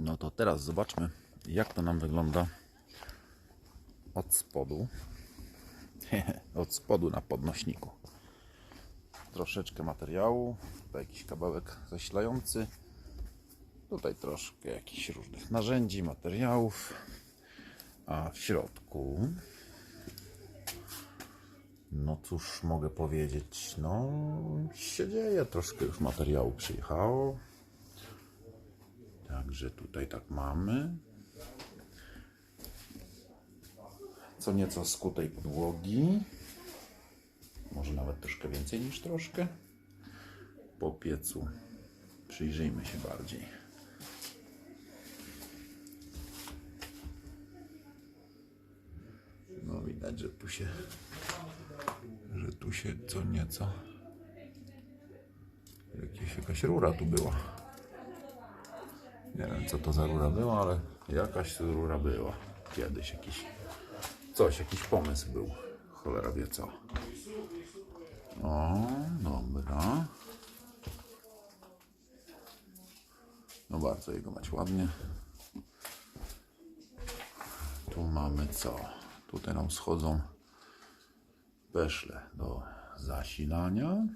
No to teraz zobaczmy, jak to nam wygląda od spodu. od spodu na podnośniku. Troszeczkę materiału, tutaj jakiś kawałek zasilający, tutaj troszkę jakichś różnych narzędzi, materiałów, a w środku no cóż mogę powiedzieć, no się dzieje, troszkę już materiału przyjechało. Także tutaj tak mamy. Co nieco skutej podłogi. Może nawet troszkę więcej niż troszkę. Po piecu przyjrzyjmy się bardziej. No widać, że tu się że tu się co nieco jakaś rura tu była. Nie wiem co to za rura była, ale jakaś rura była. Kiedyś jakiś coś, jakiś pomysł był. Cholera wie co. O, dobra. No bardzo jego mać ładnie. Tu mamy co? Tutaj nam schodzą peszle do zasilania.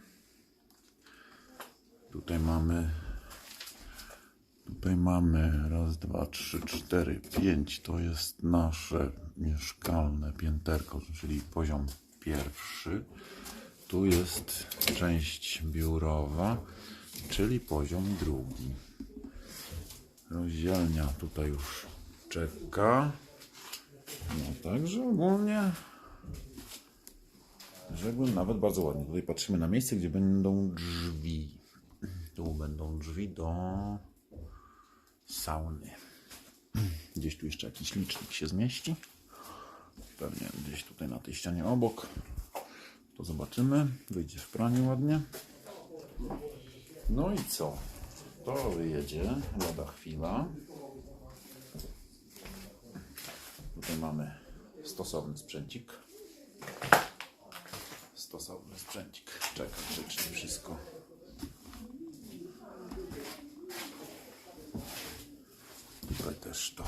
Tutaj mamy tutaj mamy raz, dwa, trzy, cztery, pięć. To jest nasze mieszkalne pięterko, czyli poziom pierwszy. Tu jest część biurowa, czyli poziom drugi. Rozdzielnia tutaj już czeka. No także ogólnie Rzekłbym nawet bardzo ładnie. Tutaj patrzymy na miejsce, gdzie będą drzwi. Tu będą drzwi do sauny. Gdzieś tu jeszcze jakiś licznik się zmieści. Pewnie gdzieś tutaj na tej ścianie obok. To zobaczymy. Wyjdzie w praniu ładnie. No i co? To wyjedzie lada chwila. Tutaj mamy stosowny sprzęcik stosowny sprzęcik. Czeka grzecznie wszystko. Tutaj też to,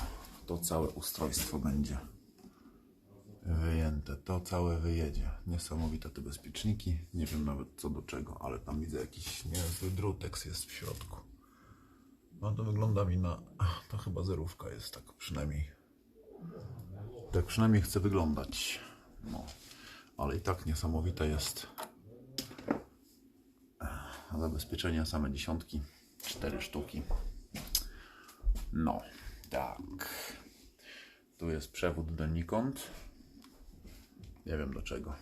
to całe ustrojstwo będzie wyjęte. To całe wyjedzie. Niesamowite te bezpieczniki. Nie wiem nawet co do czego, ale tam widzę jakiś niezły drutex jest w środku. No to wygląda mi na... To chyba zerówka jest, tak przynajmniej. Tak przynajmniej chce wyglądać. No ale i tak niesamowite jest zabezpieczenia same dziesiątki, cztery sztuki. No, tak. Tu jest przewód donikąd. Nie wiem do czego.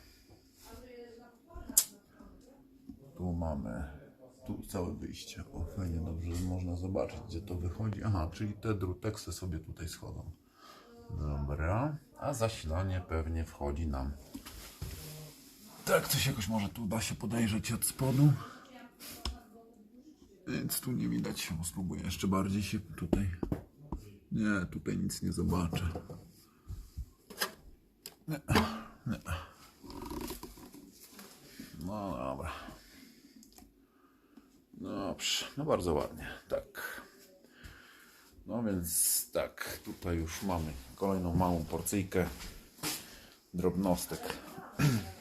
Tu mamy tu całe wyjście. O, fajnie, dobrze, można zobaczyć, gdzie to wychodzi. Aha, czyli te druteksy sobie tutaj schodzą. Dobra, a zasilanie pewnie wchodzi nam tak, coś jakoś może tu da się podejrzeć od spodu. Więc tu nie widać. Spróbuję jeszcze bardziej się tutaj. Nie, tutaj nic nie zobaczę. Nie, nie. No dobra. Dobrze, no bardzo ładnie. Tak. No więc tak, tutaj już mamy kolejną małą porcyjkę drobnostek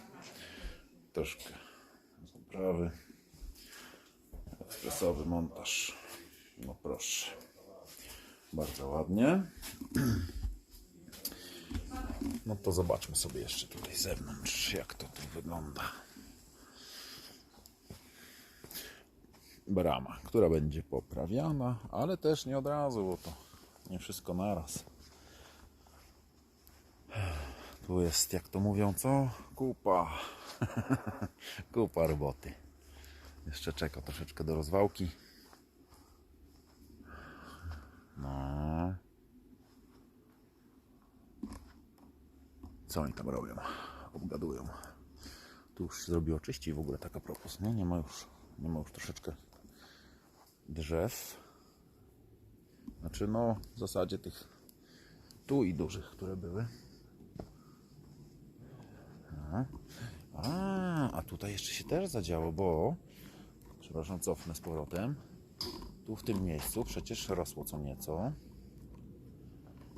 troszkę zaprawy. Ekspresowy montaż. No proszę. Bardzo ładnie. No to zobaczmy sobie jeszcze tutaj z zewnątrz, jak to tu wygląda. Brama, która będzie poprawiana, ale też nie od razu, bo to nie wszystko naraz. Tu jest, jak to mówią, co? Kupa. Kupa roboty. Jeszcze czeka troszeczkę do rozwałki. No. Co oni tam robią? Obgadują. Tu już się zrobiło czyściej w ogóle taka propos. Nie, nie ma już, nie ma już troszeczkę drzew. Znaczy no w zasadzie tych tu i dużych, które były. A, a tutaj jeszcze się też zadziało, bo przepraszam, cofnę z powrotem. Tu w tym miejscu przecież rosło co nieco.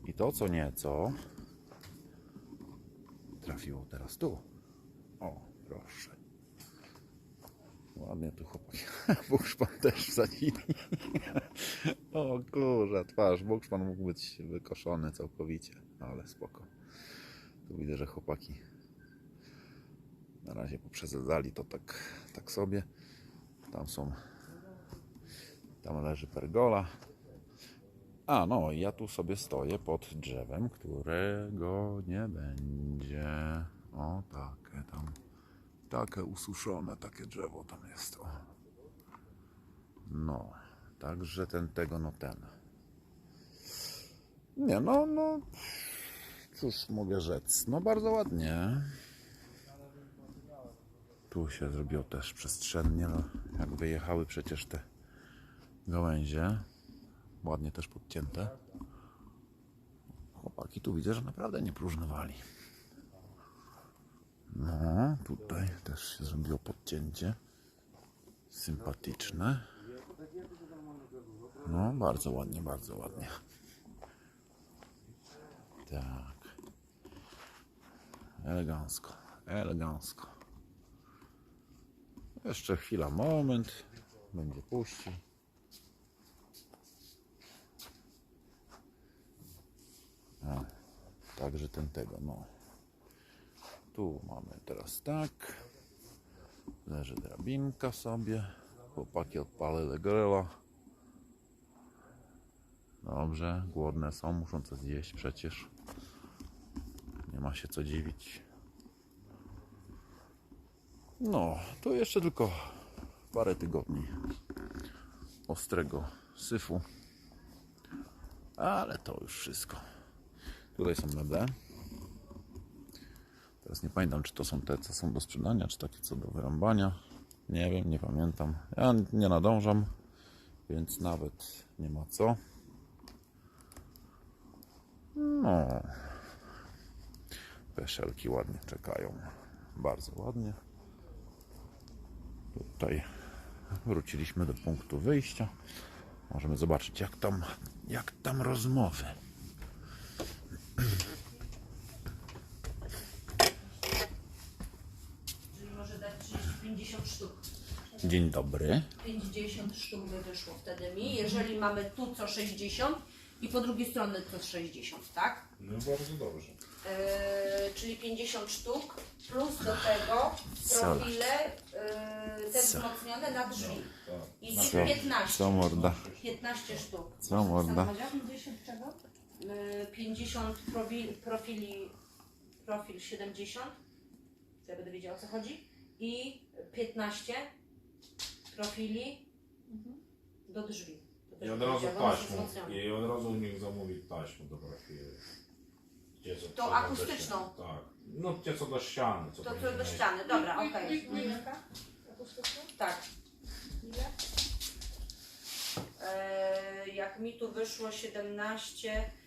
I to co nieco trafiło teraz tu. O, proszę. Ładnie tu chłopaki. Bukszpan też wsadzili. o kurze, twarz. Bukszpan mógł być wykoszony całkowicie, ale spoko. Tu widzę, że chłopaki na razie poprzedzadzali to tak, tak sobie. Tam są, tam leży pergola. A no, ja tu sobie stoję pod drzewem, którego nie będzie. O, takie tam, takie ususzone, takie drzewo tam jest. O. No, także ten, tego, no ten. Nie, no, no, cóż mogę rzec, no bardzo ładnie. Tu się zrobiło też przestrzennie, no, jak wyjechały przecież te gałęzie. Ładnie też podcięte. Chłopaki tu widzę, że naprawdę nie próżnowali. No, tutaj też się zrobiło podcięcie. Sympatyczne. No, bardzo ładnie, bardzo ładnie. Tak. Elegancko, elegancko. Jeszcze chwila, moment. Będzie puści. Także ten tego, no. Tu mamy teraz tak. Leży drabinka sobie. Chłopaki odpalili grilla. Dobrze, głodne są, muszą coś zjeść przecież. Nie ma się co dziwić. No, to jeszcze tylko parę tygodni ostrego syfu. Ale to już wszystko. Tutaj są meble. Teraz nie pamiętam, czy to są te, co są do sprzedania, czy takie, co do wyrąbania. Nie wiem, nie pamiętam. Ja nie nadążam, więc nawet nie ma co. No. Peszelki ładnie czekają. Bardzo ładnie. Tutaj wróciliśmy do punktu wyjścia. Możemy zobaczyć, jak tam, jak tam rozmowy. Czyli może dać 30, 50 sztuk. Dzień dobry. 50 sztuk by wyszło wtedy mi, jeżeli mamy tu co 60 i po drugiej stronie co 60, tak? No bardzo dobrze. Yy, czyli 50 sztuk plus do tego profile yy, te Co? wzmocnione na drzwi. Tak. I Co, 15. co morda? 15 sztuk. Co morda? 50 czego? Yy, 50 profili, profili, profil 70. To ja będę wiedziała o co chodzi. I 15 profili do drzwi. To też I od razu powiedziała, one są taśmą. wzmocnione. I od razu niech zamówi taśmę do profilu. Gdzie co do akustyczną. Tak. No gdzie co do ściany. Co To będzie co do ściany, dobra, okej. Tak. E, jak mi tu wyszło 17 e,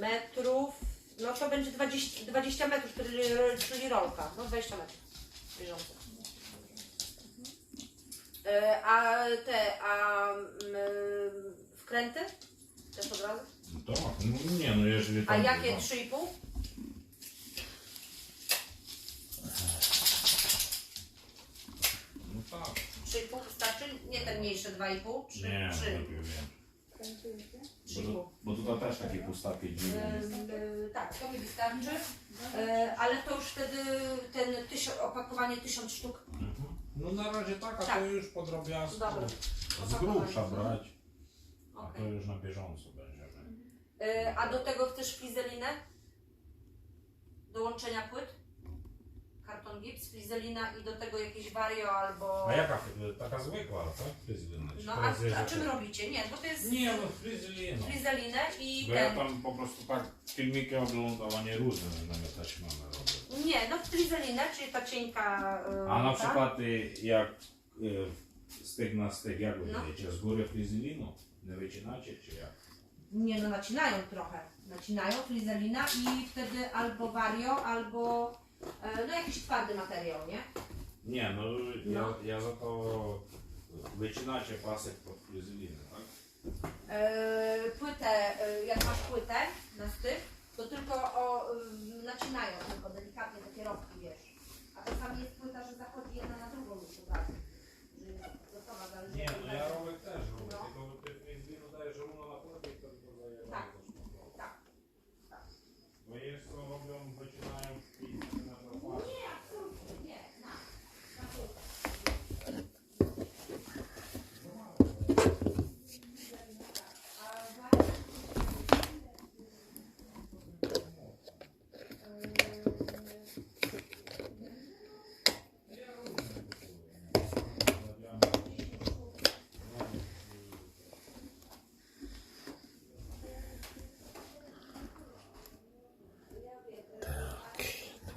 metrów, no to będzie 20, 20 metrów, czyli, czyli rolka, no 20 metrów bieżące. E, a te, a mm, wkręty? Też od razu? No tak. No, nie no jeżeli A tam... jakie no, 3,5? No tak. 3,5 wystarczy? Nie te mniejsze 2,5? 3, Nie, 3, lepiej wiem. 3,5. Bo, tutaj też takie pustakie dziury. E, tak, to mi wystarczy, e, ale to już wtedy ten tysiąc, opakowanie 1000 sztuk. Mhm. No na razie tak, a Tak. to już po drobiazgu. Dobra. Z grubsza brać. A Okej. to już na bieżąco będziemy. E, a do tego chcesz flizelinę? Do łączenia płyt? Karton gips, flizelina i do tego jakieś wario albo... A jaka? Taka zwykła, tak? Fryzylina. No a, a czym robicie? Nie, bo to jest Nie, no fryzylina. flizelinę i Bo ja ten... tam po prostu tak filmiki oglądam, a nie różne na taśmami robię. Nie, no flizelinę, czyli ta cienka... e, A na ta. przykład y, jak y, styk na styk, jak wy No. wiecie, z góry fryzyliną? Nie wycinacie czy jak? Nie no, nacinają trochę. Nacinają flizelina i wtedy albo wario, albo e, no jakiś twardy materiał, nie? Nie, no, No. Ja, ja za to Wycinacie pasek pod fryzylinę, tak? E, płytę, e, jak masz płytę na styk, to tylko o, y, nacinają tylko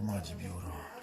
Hadi bir yorum.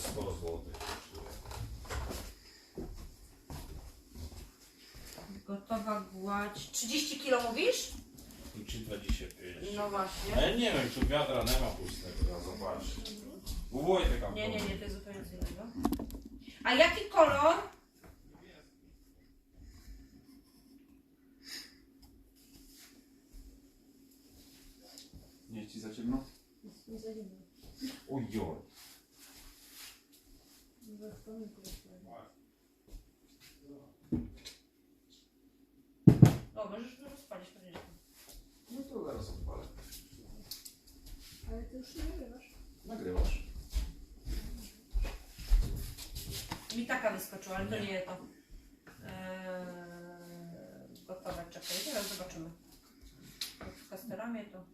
100 zł kosztuje. Gotowa gładź. 30 kilo mówisz? I 3,25. No właśnie. Ale nie wiem, czy wiatra nie ma pustego, ja zobaczę. U Wojtek Nie, nie, nie, to jest zupełnie co innego. A jaki kolor? Nie ci za ciemno? Ojoj. O, możesz rozpalić koniecznie. No to zaraz odpalę. Ale ty już nie nagrywasz. Nagrywasz. Mi taka wyskoczyła, ale to nie to. Eee, gotowe, czekaj, teraz zobaczymy. Bo Z kasterami to...